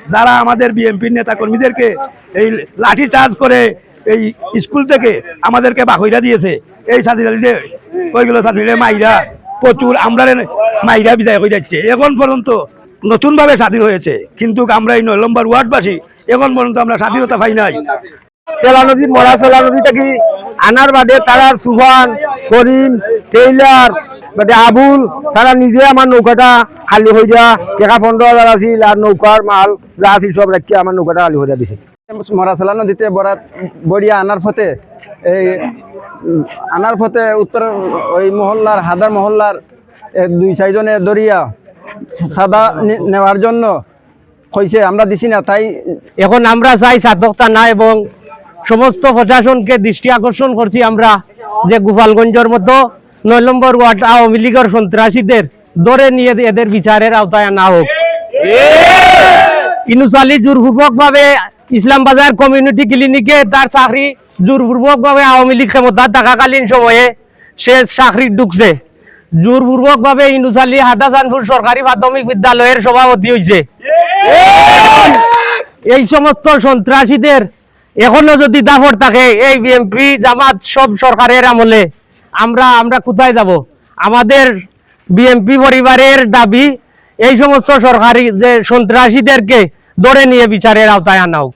যারা আমাদের বিএনপির নেতা কর্মীদেরকে এই লাঠি চার্জ করে এই স্কুল থেকে আমাদেরকে বাহইরা দিয়েছে, এই ছাত্রীদের ওইগুলো ছাত্রীদের মাইরা, প্রচুর আমরা মাইরা বিদায় হয়ে যাচ্ছে। এখন পর্যন্ত নতুনভাবে স্বাধীন হয়েছে, কিন্তু আমরা এই নম্বর ওয়ার্ডবাসী, এখন পর্যন্ত আমরা স্বাধীনতা পাই নাই। চেলা নদী মরা চেলা নদী থাকি আনার বাদে তারা সুফান করিম টেইলার বাদে আবুল তারা নিজে আমার নৌকাটা খালি হয়ে যা টাকা পনেরো হাজার আছিল আর নৌকার মাল যা আছিল সব রাখি আমার নৌকাটা খালি হয়ে দিছে। মরাসালা নদীতে বরাত বড়িয়া আনার ফতে এই আনার পথে উত্তর ওই মহল্লার হাদার মহল্লার দুই চারজনে দরিয়া সাদা নি- নেওয়ার জন্য কইছে আমরা দিছি না তাই এখন আমরা চাই সার্থকতা না এবং সমস্ত প্রশাসনকে দৃষ্টি আকর্ষণ করছি আমরা যে গোপালগঞ্জের মতো নয় নম্বর ওয়ার্ড আওয়ামী লীগের সন্ত্রাসীদের ধরে নিয়ে এদের বিচারের আওতায় আনা হোক। ইনুসালি জোরপূর্বক ভাবে ইসলাম বাজার কমিউনিটি ক্লিনিকে তার চাকরি জোরপূর্বক ভাবে আওয়ামী লীগ ক্ষমতা থাকাকালীন সময়ে সে চাকরি ঢুকছে। জোরপূর্বক ভাবে ইনুসালি হাদাসানপুর সরকারি প্রাথমিক বিদ্যালয়ের সভাপতি হয়েছে। এই সমস্ত সন্ত্রাসীদের এখনও যদি দাফট থাকে, এই বিএনপি জামাত, সব সরকারের আমলে আমরা আমরা কোথায় যাব? আমাদের বিএনপি পরিবারের দাবি, এই সমস্ত সরকারি যে সন্ত্রাসীদেরকে ধরে নিয়ে বিচারের আওতায় আনা হোক